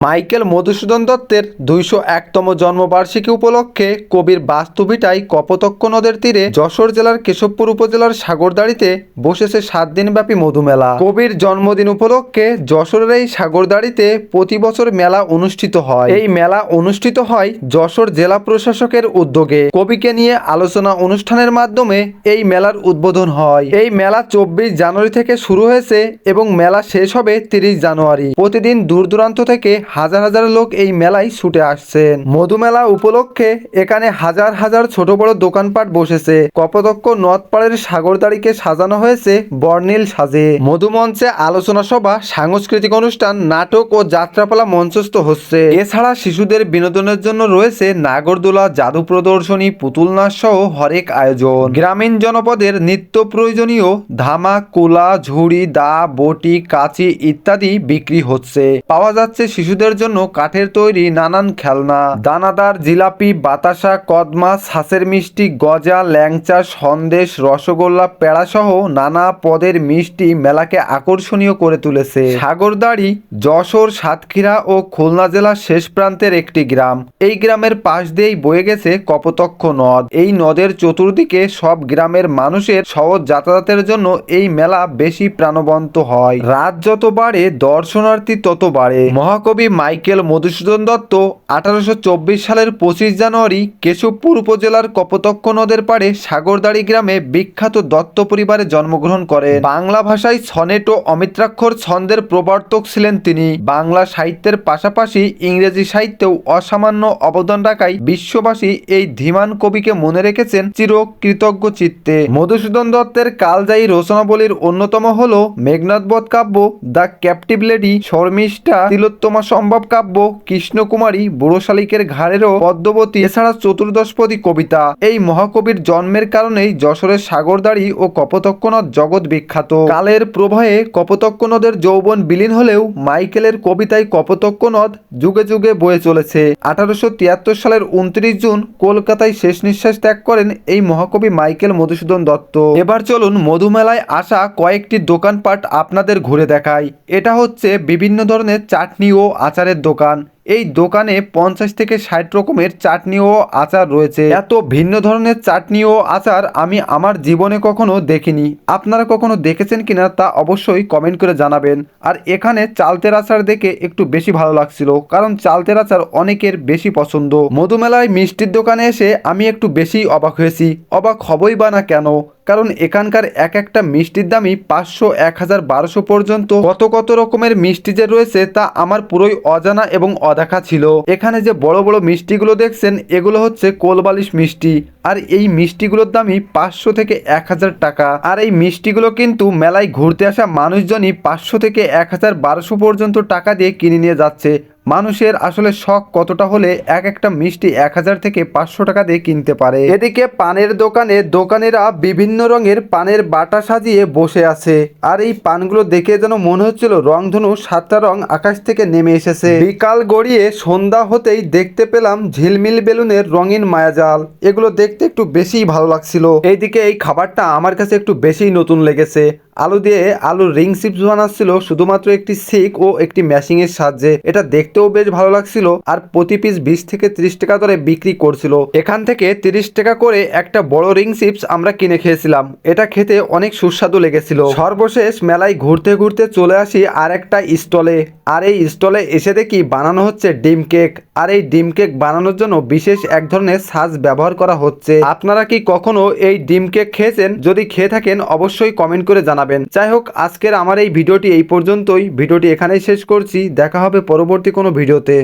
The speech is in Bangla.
মাইকেল মধুসূদন দত্তের দুইশো একতম জন্মবার্ষিকী উপলক্ষে কবির বাস্তুভিটায় কপোতক্ষ নদের তীরে যশোর জেলার কেশবপুর উপজেলার সাগরদাড়িতে বসেছে সাত দিনব্যাপী মধুমেলা। কবির জন্মদিন উপলক্ষে যশোরের এই সাগরদাড়িতে প্রতি বছর মেলা অনুষ্ঠিত হয়। এই মেলা অনুষ্ঠিত হয় যশোর জেলা প্রশাসকের উদ্যোগে। কবিকে নিয়ে আলোচনা অনুষ্ঠানের মাধ্যমে এই মেলার উদ্বোধন হয়। এই মেলা চব্বিশ জানুয়ারি থেকে শুরু হয়েছে এবং মেলা শেষ হবে তিরিশ জানুয়ারি। প্রতিদিন দূর দূরান্ত থেকে হাজার হাজার লোক এই মেলায় ছুটে আসছেন। মধুমেলা উপলক্ষে এখানে হাজার হাজার ছোট বড় দোকানপাট বসেছে। কপদক্ষ নদপাড়ের সাগরদাড়িকে সাজানো হয়েছে বর্ণিল সাজে। মধুমঞ্চে আলোচনা সভা, সাংস্কৃতিক অনুষ্ঠান, নাটক ও যাত্রাপালা মঞ্চস্থ হচ্ছে। এছাড়া শিশুদের বিনোদনের জন্য রয়েছে নাগরদোলা জাদু প্রদর্শনী পুতুল নাচ সহ হরেক আয়োজন। গ্রামীণ জনপদের নিত্য প্রয়োজনীয় ধামা, কুলা, ঝুড়ি, দা, বটি, কাঁচি ইত্যাদি বিক্রি হচ্ছে। পাওয়া যাচ্ছে শিশুদের জন্য কাঠের তৈরি নানান খেলনা, দানাদার জিলাপি, বাতাসা কদমা ছাসের মিষ্টি, গজা, ল্যাংচা, সন্দেশ, রসগোল্লা পেড়া সহ নানা পদের মিষ্টি মেলাকে আকর্ষণীয় করে তুলেছে। সাগরদাড়ি, যশোর, সাতক্ষীরা ও খুলনা জেলার শেষ প্রান্তের একটি গ্রাম। এই গ্রামের পাশ দিয়েই বয়ে গেছে কপোতক্ষ নদ। এই নদের চতুর্দিকে সব গ্রামের মানুষের সহজ যাতায়াতের জন্য এই মেলা বেশি প্রাণবন্ত হয়। রাত যত বাড়ে, দর্শনার্থী তত বাড়ে। মহাকবি মাইকেল মধুসূদন দত্ত আঠারোশো চব্বিশ সালের পঁচিশ জানুয়ারি কেশবপুর উপজেলার কপোতক্ষ নদের পাড়ে সাগরদাড়ি গ্রামে বিখ্যাত দত্ত পরিবারে জন্মগ্রহণ করেন। বাংলা ভাষায় সনেট ও অমিত্রাক্ষর ছন্দের প্রবর্তক ছিলেন তিনি। বাংলা সাহিত্যের পাশাপাশি ইংরেজি সাহিত্যেও অসামান্য অবদান রাখায় বিশ্ববাসী এই ধীমান কবিকে মনে রেখেছেন চির কৃতজ্ঞ চিত্তে। মধুসূদন দত্তের কালজায়ী রচনাবলীর অন্যতম হল Meghnad Badh Kabya the captive lady Sharmishtha Tilottama Sambhab Kabya Krishnakumari বুড়ো শালিকের ঘাড়েরও পদ্মবতী, এছাড়া চতুর্দশপদী কবিতা। এই মহাকবির জন্মের কারণেই যশোরের সাগরদাড়ি ও কপোতক্ষ নদ জগৎ বিখ্যাত। কালের প্রবাহে কপোতক্ষ নদের যৌবন বিলীন হলেও মাইকেলের কবিতায় কপোতক্ষ নদ যুগে যুগে বয়ে চলেছে। আঠারোশো তিয়াত্তর সালের উনত্রিশ জুন কলকাতায় শেষ নিঃশ্বাস ত্যাগ করেন এই মহাকবি মাইকেল মধুসূদন দত্ত। এবার চলুন মধুমেলায় আসা কয়েকটি দোকানপাট আপনাদের ঘুরে দেখায় এটা হচ্ছে বিভিন্ন ধরনের চাটনি ও আচারের দোকান এই দোকানে পঞ্চাশ থেকে ষাট রকমের চাটনি ও আচার রয়েছে। এত ভিন্ন ধরনের চাটনি ও আচার আমি আমার জীবনে কখনো দেখিনি। আপনারা কখনো দেখেছেন কিনা তা অবশ্যই কমেন্ট করে জানাবেন। আর এখানে চালতের আচার দেখে একটু বেশি ভালো লাগছিল, কারণ চালতের আচার অনেকের বেশি পছন্দ। মধুমেলায় মিষ্টির দোকানে এসে আমি একটু বেশি অবাক হয়েছি। অবাক হবই বা না কেন? কারণ এখানকার এক একটা মিষ্টির দামই পাঁচশো, এক হাজার, বারোশো পর্যন্ত। কত কত রকমের মিষ্টি যে রয়েছে তা আমার পুরোই অজানা এবং অদেখা ছিল। এখানে যে বড় বড় মিষ্টিগুলো দেখছেন, এগুলো হচ্ছে কোলবালিশ মিষ্টি। আর এই মিষ্টিগুলোর দামই পাঁচশো থেকে এক হাজার টাকা। আর এই মিষ্টিগুলো কিন্তু মেলায় ঘুরতে আসা মানুষজনই পাঁচশো থেকে এক হাজার বারোশো পর্যন্ত টাকা দিয়ে কিনে নিয়ে যাচ্ছে। মানুষের আসলে শখ কতটা হলে এক একটা মিষ্টি এক হাজার থেকে পাঁচশো টাকা দিয়ে কিনতে পারে। এদিকে পানের দোকানে দোকানেরা বিভিন্ন রঙের পানের বাটা সাজিয়ে বসে আছে। আর এই পানগুলো দেখে যেন মনে হচ্ছিল রংধনু সাতটা রং আকাশ থেকে নেমে এসেছে। বিকাল গড়িয়ে সন্ধ্যা হতেই দেখতে পেলাম ঝিলমিল বেলুনের রঙিন মায়াজাল। এগুলো দেখতে একটু বেশিই ভালো লাগছিল। এইদিকে এই খাবারটা আমার কাছে একটু বেশিই নতুন লেগেছে। আলু দিয়ে আলুর রিং চিপস বানাচ্ছিল। শুধুমাত্র একটি সিক ও একটি ম্যাশিং এর সাহায্যে। এটা দেখতেও বেশ ভালো লাগছিল আর প্রতি পিস বিশ থেকে ত্রিশ টাকা ধরে বিক্রি করছিল। এখান থেকে তিরিশ টাকা করে একটা বড় রিং চিপস আমরা কিনে খেয়েছিলাম। এটা খেতে অনেক সুস্বাদু লেগেছিল। সর্বশেষ মেলায় ঘুরতে ঘুরতে চলে আসি আর একটা স্টলে। আর এই স্টলে এসে দেখি বানানো হচ্ছে ডিম কেক। আর এই ডিম কেক বানানোর জন্য বিশেষ এক ধরনের সাজ ব্যবহার করা হচ্ছে। আপনারা কি কখনো এই ডিম কেক খেয়েছেন? যদি খেয়ে থাকেন, অবশ্যই কমেন্ট করে জানাবেন। যাই হোক, আজকের আমার এই ভিডিওটি এই পর্যন্তই। ভিডিওটি এখানেই শেষ করছি। দেখা হবে পরবর্তী কোনো ভিডিওতে।